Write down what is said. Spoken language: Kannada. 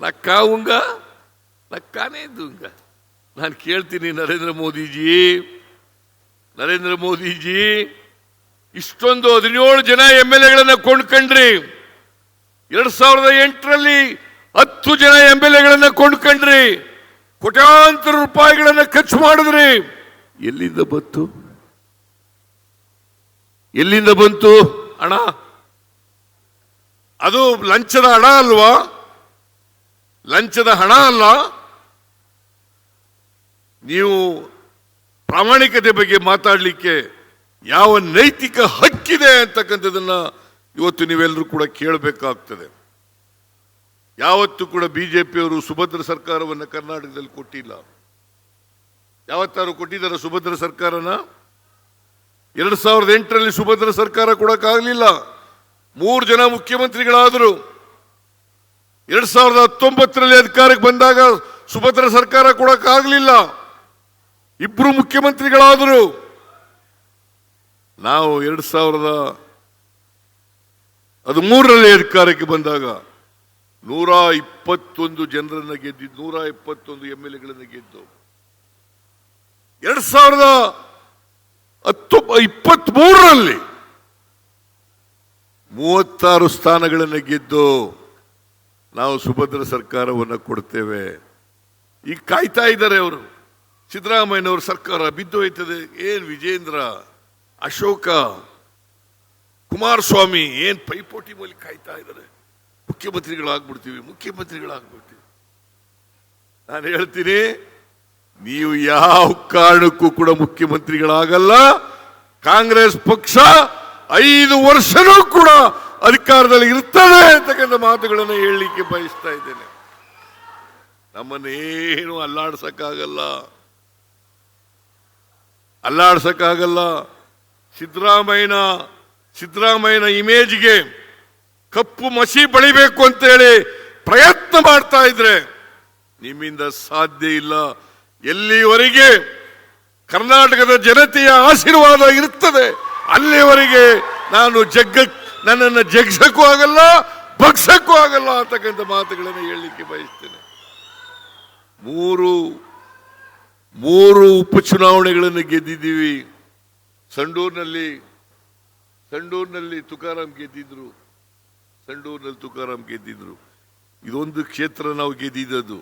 ನಕ್ಕಾವುಂಗ ನಕ್ಕಾನೇ ದುಂಗ ನಾನು ಕೇಳ್ತೀನಿ, ನರೇಂದ್ರ ಮೋದಿಜಿ ನರೇಂದ್ರ ಮೋದಿಜಿ, ಇಷ್ಟೊಂದು ಹದಿನೇಳು ಜನ ಎಂ ಎಲ್ ಎಗಳನ್ನ ಕೊಂಡ್ಕೊಂಡ್ರಿ. ಎರಡ್ ಸಾವಿರದ ಎಂಟರಲ್ಲಿ ಹತ್ತು ಜನ ಎಂ ಎಲ್ ಎಗಳನ್ನ ಕೊಂಡ್ಕೊಂಡ್ರಿ. ಕೋಟ್ಯಾಂತರ ರೂಪಾಯಿಗಳನ್ನ ಖರ್ಚು ಮಾಡಿದ್ರಿ. ಎಲ್ಲಿಂದ ಬಂತು? ಎಲ್ಲಿಂದ ಬಂತು? ಹಣ ಅದು ಲಂಚದ ಹಣ ಅಲ್ವಾ? ಲಂಚದ ಹಣ ಅಲ್ಲ. ನೀವು ಪ್ರಾಮಾಣಿಕತೆ ಬಗ್ಗೆ ಮಾತಾಡಲಿಕ್ಕೆ ಯಾವ ನೈತಿಕ ಹಕ್ಕಿದೆ ಅಂತಕ್ಕಂಥದ್ದನ್ನ ಇವತ್ತು ನೀವೆಲ್ಲರೂ ಕೂಡ ಕೇಳಬೇಕಾಗ್ತದೆ. ಯಾವತ್ತೂ ಕೂಡ ಬಿಜೆಪಿಯವರು ಸುಭದ್ರ ಸರ್ಕಾರವನ್ನು ಕರ್ನಾಟಕದಲ್ಲಿ ಕೊಟ್ಟಿಲ್ಲ. ಯಾವತ್ತಾರು ಕೊಟ್ಟಿದ್ದಾರೆ ಸುಭದ್ರ ಸರ್ಕಾರನ? ಎರಡ್ ಸಾವಿರದ ಎಂಟರಲ್ಲಿ ಸುಭದ್ರ ಸರ್ಕಾರ ಕೊಡಕ್ಕಾಗಲಿಲ್ಲ. ಮೂರು ಜನ ಮುಖ್ಯಮಂತ್ರಿಗಳಾದರು. ಎರಡ್ ಸಾವಿರದ ಹತ್ತೊಂಬತ್ತರಲ್ಲಿ ಅಧಿಕಾರಕ್ಕೆ ಬಂದಾಗ ಸುಭದ್ರ ಸರ್ಕಾರ ಕೊಡಕ್ಕಾಗಲಿಲ್ಲ. ಇಬ್ರು ಮುಖ್ಯಮಂತ್ರಿಗಳಾದರು. ನಾವು ಎರಡ್ ಸಾವಿರದ ಹದಿಮೂರರಲ್ಲಿ ಅಧಿಕಾರಕ್ಕೆ ಬಂದಾಗ ನೂರ ಇಪ್ಪತ್ತೊಂದು ಜನರನ್ನ ಗೆದ್ದಿದ್ದು, ನೂರ ಇಪ್ಪತ್ತೊಂದು ಎಂ ಎಲ್ ಎಗಳನ್ನ ಗೆದ್ದು. ಎರಡ್ ಸಾವಿರದ ಹತ್ತೊಂಬ ಇಪ್ಪತ್ತ್ ಮೂರರಲ್ಲಿ ಮೂವತ್ತಾರು ಸ್ಥಾನಗಳನ್ನು ಗೆದ್ದು ನಾವು ಸುಭದ್ರ ಸರ್ಕಾರವನ್ನು ಕೊಡ್ತೇವೆ. ಈಗ ಕಾಯ್ತಾ ಇದ್ದಾರೆ ಅವರು. ಸಿದ್ದರಾಮಯ್ಯನವ್ರ ಸರ್ಕಾರ ಬಿದ್ದು ಹೋಯ್ತದೆ. ಏನ್ ವಿಜೇಂದ್ರ, ಅಶೋಕ, ಕುಮಾರಸ್ವಾಮಿ ಏನ್ ಪೈಪೋಟಿ ಮೇಲೆ ಕಾಯ್ತಾ ಇದ್ದಾರೆ. ಮುಖ್ಯಮಂತ್ರಿಗಳಾಗ್ಬಿಡ್ತೀವಿ ಮುಖ್ಯಮಂತ್ರಿಗಳಾಗ್ಬಿಡ್ತೀವಿ. ನಾನು ಹೇಳ್ತೀನಿ, ನೀವು ಯಾವ ಕಾರಣಕ್ಕೂ ಕೂಡ ಮುಖ್ಯಮಂತ್ರಿಗಳಾಗಲ್ಲ. ಕಾಂಗ್ರೆಸ್ ಪಕ್ಷ ಐದು ವರ್ಷನೂ ಕೂಡ ಅಧಿಕಾರದಲ್ಲಿ ಇರ್ತದೆ ಅಂತಕ್ಕಂಥ ಮಾತುಗಳನ್ನು ಹೇಳಲಿಕ್ಕೆ ಬಯಸ್ತಾ ಇದ್ದೇನೆ. ನಮ್ಮನ್ನೇನು ಅಲ್ಲಾಡ್ಸಕ್ಕಾಗಲ್ಲ. ಅಲ್ಲಾಡ್ಸಕ್ಕಾಗಲ್ಲ. ಸಿದ್ದರಾಮಯ್ಯನ ಸಿದ್ದರಾಮಯ್ಯನ ಇಮೇಜ್ಗೆ ಕಪ್ಪು ಮಸಿ ಬಳಿಬೇಕು ಅಂತೇಳಿ ಪ್ರಯತ್ನ ಮಾಡ್ತಾ ಇದ್ರೆ ನಿಮ್ಮಿಂದ ಸಾಧ್ಯ ಇಲ್ಲ. ಎಲ್ಲಿವರೆಗೆ ಕರ್ನಾಟಕದ ಜನತೆಯ ಆಶೀರ್ವಾದ ಇರುತ್ತದೆ, ಅಲ್ಲಿವರೆಗೆ ನಾನು ಜಗ್ಗ ನನ್ನನ್ನು ಜಗ್ಸಕ್ಕೂ ಆಗಲ್ಲ, ಬಗ್ಸಕ್ಕೂ ಆಗಲ್ಲ ಅಂತಕ್ಕಂಥ ಮಾತುಗಳನ್ನು ಹೇಳಲಿಕ್ಕೆ ಬಯಸ್ತೇನೆ. ಮೂರು ಮೂರು ಉಪಚುನಾವಣೆಗಳನ್ನು ಗೆದ್ದಿದ್ದೀವಿ. ಸಂಡೂರಿನಲ್ಲಿ ಸಂಡೂರಿನಲ್ಲಿ ತುಕಾರಾಮ್ ಗೆದ್ದಿದ್ರು. ಸಂಡೂರಿನಲ್ಲಿ ತುಕಾರಾಮ್ ಗೆದ್ದಿದ್ರು. ಇದೊಂದು ಕ್ಷೇತ್ರ ನಾವು ಗೆದ್ದಿದ್ದದು